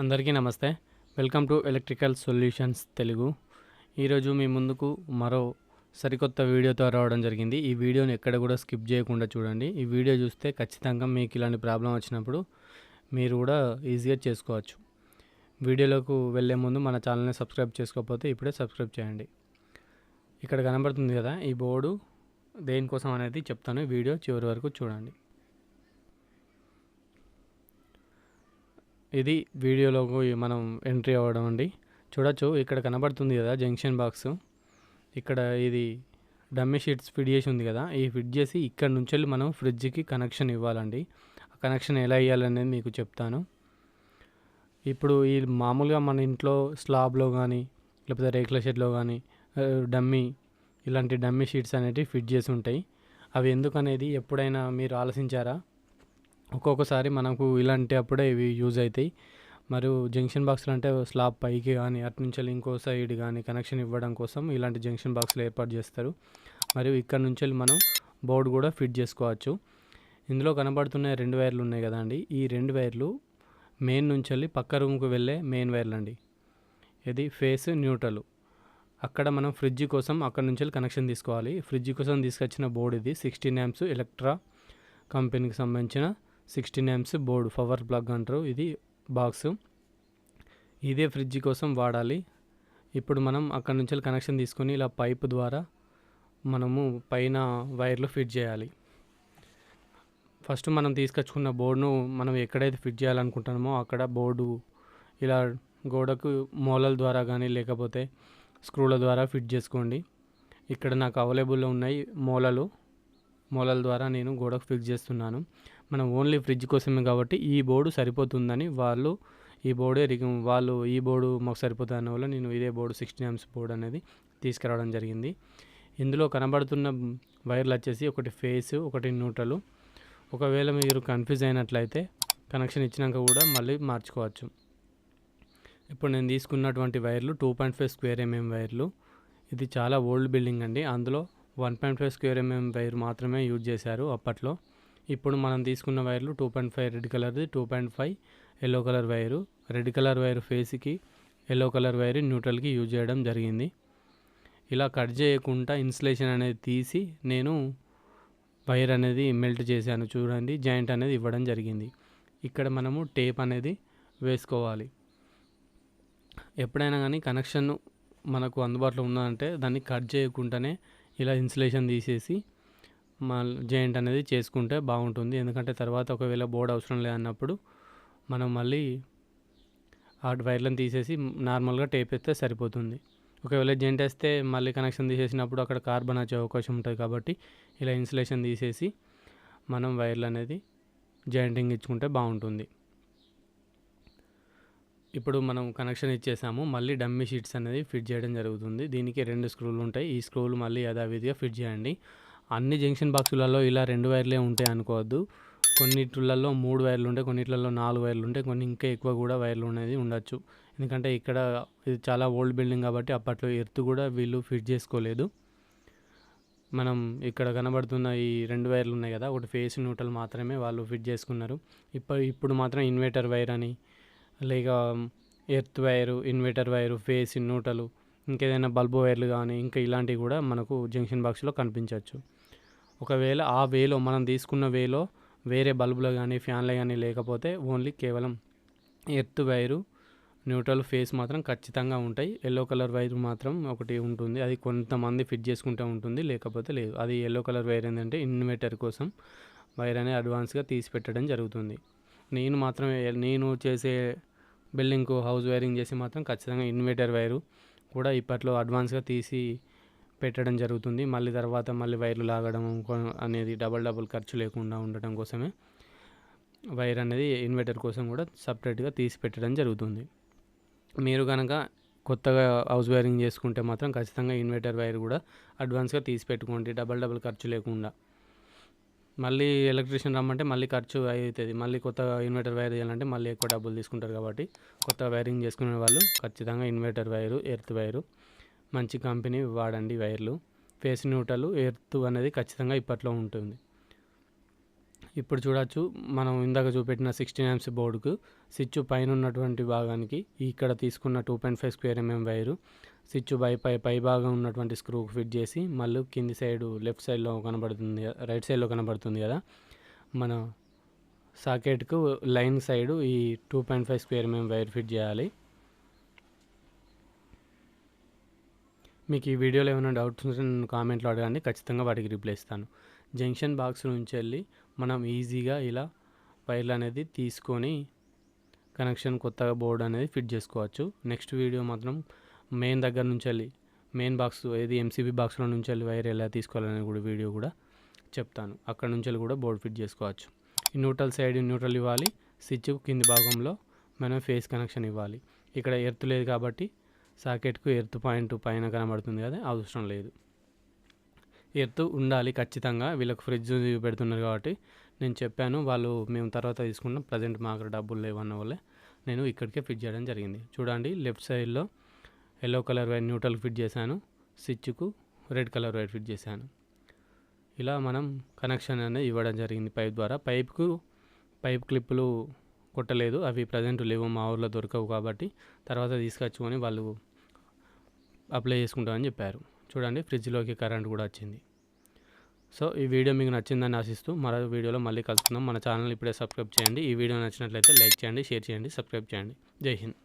అందరికీ నమస్తే. Welcome to electrical solutions Telugu. ఈరోజు మీ ముందుకు మరో సరికొత్త వీడియోతో రావడం జరిగింది. ఈ వీడియోని ఎక్కడ కూడా స్కిప్ చేయకుండా చూడండి. ఈ వీడియో చూస్తే ఖచ్చితంగా మీకు ఇలాంటి ప్రాబ్లం వచ్చినప్పుడు మీరు కూడా ఈజీగా చేసుకోవచ్చు. వీడియోలోకి వెళ్ళే ముందు మన ఛానల్ని సబ్స్క్రైబ్ చేసుకోకపోతే ఇప్పుడే సబ్స్క్రైబ్ చేయండి. ఇక్కడ కనబడుతుంది కదా ఈ బోర్డు. దేనికోసం అనేది చెప్తాను. వీడియో చివరి వరకు చూడండి. ఇది వీడియోలోకి మనం ఎంట్రీ అవ్వడం అండి. చూడొచ్చు ఇక్కడ కనబడుతుంది కదా జంక్షన్ బాక్స్. ఇక్కడ ఇది డమ్మీ షీట్స్ ఫిట్ చేసి ఉంది కదా. ఈ ఫిట్ చేసి ఇక్కడ నుంచి వెళ్ళి మనం ఫ్రిడ్జ్కి కనెక్షన్ ఇవ్వాలండి. ఆ కనెక్షన్ ఎలా ఇవ్వాలనేది మీకు చెప్తాను. ఇప్పుడు ఈ మామూలుగా మన ఇంట్లో స్లాబ్లో కానీ లేకపోతే రేకుల షెడ్లో కానీ డమ్మీ ఇలాంటి డమ్మీ షీట్స్ అనేటివి ఫిట్ చేసి ఉంటాయి. అవి ఎందుకనేది ఎప్పుడైనా మీరు ఆలోచించారా? ఒక్కొక్కసారి మనకు ఇలాంటి అప్పుడే ఇవి యూజ్ అవుతాయి మరియు జంక్షన్ బాక్స్లు అంటే స్లాబ్ పైకి కానీ అటు నుంచి వెళ్ళి ఇంకో సైడ్ కానీ కనెక్షన్ ఇవ్వడం కోసం ఇలాంటి జంక్షన్ బాక్స్లు ఏర్పాటు చేస్తారు. మరియు ఇక్కడ నుంచి వెళ్ళి మనం బోర్డు కూడా ఫిట్ చేసుకోవచ్చు. ఇందులో కనబడుతున్న రెండు వైర్లు ఉన్నాయి కదండి ఈ రెండు వైర్లు మెయిన్ నుంచి వెళ్ళి పక్క రూమ్కి వెళ్ళే మెయిన్ వైర్లు అండి. ఇది ఫేస్ న్యూట్రల్. అక్కడ మనం ఫ్రిడ్జ్ కోసం అక్కడ నుంచి వెళ్ళి కనెక్షన్ తీసుకోవాలి. ఫ్రిడ్జ్ కోసం తీసుకొచ్చిన బోర్డు ఇది. సిక్స్టీన్ యామ్స్ ఎలక్ట్రా కంపెనీకి సంబంధించిన sixteen amps board power plug అంటారు ఇది బాక్స్. ఇదే ఫ్రిడ్జ్ కోసం వాడాలి. ఇప్పుడు మనం అక్కడ నుంచి కనెక్షన్ తీసుకొని ఇలా పైప్ ద్వారా మనము పైన వైర్లు ఫిట్ చేయాలి. ఫస్ట్ మనం తీసుకొచ్చుకున్న బోర్డును మనం ఎక్కడైతే ఫిట్ చేయాలనుకుంటున్నామో అక్కడ బోర్డు ఇలా గోడకు మూలల ద్వారా కానీ లేకపోతే స్క్రూల ద్వారా ఫిట్ చేసుకోండి. ఇక్కడ నాకు అవైలబుల్లో ఉన్నాయి మూలలు. మూలల ద్వారా నేను గోడకు ఫిక్స్ చేస్తున్నాను. మనం ఓన్లీ ఫ్రిడ్జ్ కోసమే కాబట్టి ఈ బోర్డు సరిపోతుందని వాళ్ళు ఈ బోర్డే వాళ్ళు ఈ బోర్డు మాకు సరిపోతుంది వల్ల నేను ఇదే బోర్డు సిక్స్టీన్ ఎంస్ బోర్డు అనేది తీసుకురావడం జరిగింది. ఇందులో కనబడుతున్న వైర్లు వచ్చేసి ఒకటి ఫేస్ ఒకటి న్యూట్రల్. ఒకవేళ మీరు కన్ఫ్యూజ్ అయినట్లయితే కనెక్షన్ ఇచ్చినాక కూడా మళ్ళీ మార్చుకోవచ్చు. ఇప్పుడు నేను తీసుకున్నటువంటి వైర్లు two point five square mm వైర్లు. ఇది చాలా ఓల్డ్ బిల్డింగ్ అండి. అందులో one point five square mm wire మాత్రమే యూజ్ చేశారు అప్పట్లో. ఇప్పుడు మనం తీసుకున్న వైర్లు టూ పాయింట్ ఫైవ్ రెడ్ కలర్ది two point five yellow colour wire. Red colour wire ఫేస్కి ఎల్లో కలర్ వైర్ న్యూట్రల్కి యూజ్ చేయడం జరిగింది. ఇలా కట్ చేయకుండా ఇన్సులేషన్ అనేది తీసి నేను వైర్ అనేది మెల్ట్ చేశాను చూడండి జాయింట్ అనేది ఇవ్వడం జరిగింది. ఇక్కడ మనము టేప్ అనేది వేసుకోవాలి. ఎప్పుడైనా కానీ కనెక్షన్ మనకు అందుబాటులో ఉందంటే దాన్ని కట్ చేయకుండానే ఇలా ఇన్సులేషన్ తీసేసి జాయింట్ అనేది చేసుకుంటే బాగుంటుంది. ఎందుకంటే తర్వాత ఒకవేళ బోర్డ్ అవసరం లేదన్నప్పుడు మనం మళ్ళీ ఆ వైర్లను తీసేసి నార్మల్గా టేప్ వేస్తే సరిపోతుంది. ఒకవేళ జెంట్ వేస్తే మళ్ళీ కనెక్షన్ తీసేసినప్పుడు అక్కడ కార్బన్ వచ్చే అవకాశం ఉంటుంది కాబట్టి ఇలా ఇన్సులేషన్ తీసేసి మనం వైర్లు అనేది జాయింటింగ్ ఇచ్చుకుంటే బాగుంటుంది. ఇప్పుడు మనం కనెక్షన్ ఇచ్చేసాము. మళ్ళీ డమ్మీ షీట్స్ అనేది ఫిట్ చేయడం జరుగుతుంది. దీనికి రెండు స్క్రూలు ఉంటాయి. ఈ స్క్రూలు మళ్ళీ యథావిధిగా ఫిట్ చేయండి. అన్ని జంక్షన్ బాక్సులలో ఇలా రెండు వైర్లే ఉంటాయి అనుకోవద్దు. కొన్నిట్లలో మూడు వైర్లు ఉంటాయి కొన్నిట్లలో నాలుగు వైర్లు ఉంటాయి కొన్ని ఇంకా ఎక్కువ కూడా వైర్లు అనేది ఉండొచ్చు. ఎందుకంటే ఇక్కడ ఇది చాలా ఓల్డ్ బిల్డింగ్ కాబట్టి అప్పట్లో ఎర్త్ కూడా వీళ్ళు ఫిట్ చేసుకోలేదు. మనం ఇక్కడ కనబడుతున్న ఈ రెండు వైర్లు ఉన్నాయి కదా ఒకటి ఫేస్ న్యూట్రల్ మాత్రమే వాళ్ళు ఫిట్ చేసుకున్నారు. ఇప్పుడు ఇప్పుడు మాత్రం ఇన్వర్టర్ వైర్ అని లేక earth wire inverter wire phase neutral ఇంకేదైనా బల్బు వైర్లు కానీ ఇంకా ఇలాంటివి కూడా మనకు జంక్షన్ బాక్స్లో కనిపించవచ్చు ఒకవేళ ఆ వేలో మనం తీసుకున్న వేలో వేరే బల్బులు కానీ ఫ్యాన్లు కానీ లేకపోతే ఓన్లీ కేవలం ఎర్త్ వైరు న్యూట్రల్ ఫేస్ మాత్రం ఖచ్చితంగా ఉంటాయి. ఎల్లో కలర్ వైర్ మాత్రం ఒకటి ఉంటుంది. అది కొంతమంది ఫిట్ చేసుకుంటూ ఉంటుంది లేకపోతే లేదు. అది ఎల్లో కలర్ వైర్ ఏంటంటే ఇన్వర్టర్ కోసం వైర్ అనేది అడ్వాన్స్గా తీసి పెట్టడం జరుగుతుంది. నేను మాత్రం నేను చేసే బిల్డింగ్కు హౌస్ వైరింగ్ చేసి మాత్రం ఖచ్చితంగా ఇన్వర్టర్ వైరు కూడా ఇప్పట్లో అడ్వాన్స్గా తీసి పెట్టడం జరుగుతుంది. మళ్ళీ తర్వాత మళ్ళీ వైర్లు లాగడం అనేది డబల్ డబుల్ ఖర్చు లేకుండా ఉండటం కోసమే వైర్ అనేది ఇన్వర్టర్ కోసం కూడా సపరేట్గా తీసి పెట్టడం జరుగుతుంది. మీరు కనుక కొత్తగా హౌస్ వైరింగ్ చేసుకుంటే మాత్రం ఖచ్చితంగా ఇన్వర్టర్ వైర్ కూడా అడ్వాన్స్గా తీసి పెట్టుకోండి డబల్ డబుల్ ఖర్చు లేకుండా. మళ్ళీ ఎలక్ట్రీషియన్ రమ్మంటే మళ్ళీ ఖర్చు అవుతుంది మళ్ళీ కొత్త ఇన్వర్టర్ వైర్ చేయాలంటే మళ్ళీ ఎక్కువ డబ్బులు తీసుకుంటారు కాబట్టి కొత్త వైరింగ్ చేసుకునే వాళ్ళు ఖచ్చితంగా ఇన్వర్టర్ వైరు ఎర్త్ వైరు మంచి కంపెనీ వాడండి వైర్లు. ఫేస్ న్యూట్రల్ ఎర్త్ అనేది ఖచ్చితంగా ఇప్పట్లో ఉంటుంది. ఇప్పుడు చూడొచ్చు మనం ఇందాక చూపెట్టిన సిక్స్టీన్ ఎంస్ బోర్డుకు స్విచ్ పైన ఉన్నటువంటి భాగానికి ఇక్కడ తీసుకున్న two point five square mm wire switch పై పై పై భాగం ఉన్నటువంటి స్క్రూకు ఫిట్ చేసి మళ్ళీ కింది సైడ్ లెఫ్ట్ సైడ్లో కనబడుతుంది రైట్ సైడ్లో కనబడుతుంది కదా మన సాకెట్కు లైన్ సైడు ఈ two point five square mm wire fit చేయాలి. మీకు ఈ వీడియోలో ఏమైనా డౌట్స్ ఉంటే నన్ను కామెంట్లో అడగండి ఖచ్చితంగా వాటికి రిప్లై ఇస్తాను. జంక్షన్ బాక్స్ నుంచి వెళ్ళి మనం ఈజీగా ఇలా వైర్లు అనేది తీసుకొని కనెక్షన్ కొత్తగా బోర్డు అనేది ఫిట్ చేసుకోవచ్చు. నెక్స్ట్ వీడియో మాత్రం మెయిన్ దగ్గర నుంచి వెళ్ళి మెయిన్ బాక్స్ ఏది ఎంసీబీ బాక్స్లో నుంచి వెళ్ళి వైర్ ఎలా తీసుకోవాలనే కూడా వీడియో కూడా చెప్తాను. అక్కడ నుంచి వెళ్ళి కూడా బోర్డు ఫిట్ చేసుకోవచ్చు. ఈ న్యూట్రల్ సైడ్ న్యూట్రల్ ఇవ్వాలి. స్విచ్ కింది భాగంలో మనం ఫేస్ కనెక్షన్ ఇవ్వాలి. ఇక్కడ ఎర్త్ లేదు కాబట్టి సాకెట్కు ఎర్త్ పాయింట్ పైన కనబడుతుంది కదా అవసరం లేదు. ఎర్త్ ఉండాలి ఖచ్చితంగా వీళ్ళకి ఫ్రిడ్జ్ పెడుతున్నారు కాబట్టి నేను చెప్పాను వాళ్ళు మేము తర్వాత తీసుకున్నాం ప్రజెంట్ మాకు డబ్బులు లేవన్న వల్లే నేను ఇక్కడికే ఫిట్ చేయడం జరిగింది. చూడండి లెఫ్ట్ సైడ్లో yellow colour wire neutral fit చేశాను స్విచ్కు రెడ్ కలర్ వైర్ ఫిట్ చేశాను. ఇలా మనం కనెక్షన్ అనేది ఇవ్వడం జరిగింది పైప్ ద్వారా. పైప్కు పైప్ క్లిప్పులు కొట్టలేదు. అవి ప్రజెంట్ లేవు మా ఊర్లో దొరకవు కాబట్టి తర్వాత తీసుకొచ్చుకొని వాళ్ళు అప్లై చేసుకుంటామని చెప్పారు. చూడండి ఫ్రిడ్జ్లోకి కరెంట్ కూడా వచ్చింది. సో ఈ వీడియో మీకు నచ్చిందని ఆశిస్తూ మరో వీడియోలో మళ్ళీ కలుసుకుందాం. మన ఛానల్ ఇప్పుడే సబ్స్క్రైబ్ చేయండి. ఈ వీడియో నచ్చినట్లయితే లైక్ చేయండి షేర్ చేయండి సబ్స్క్రైబ్ చేయండి. జై హింద్.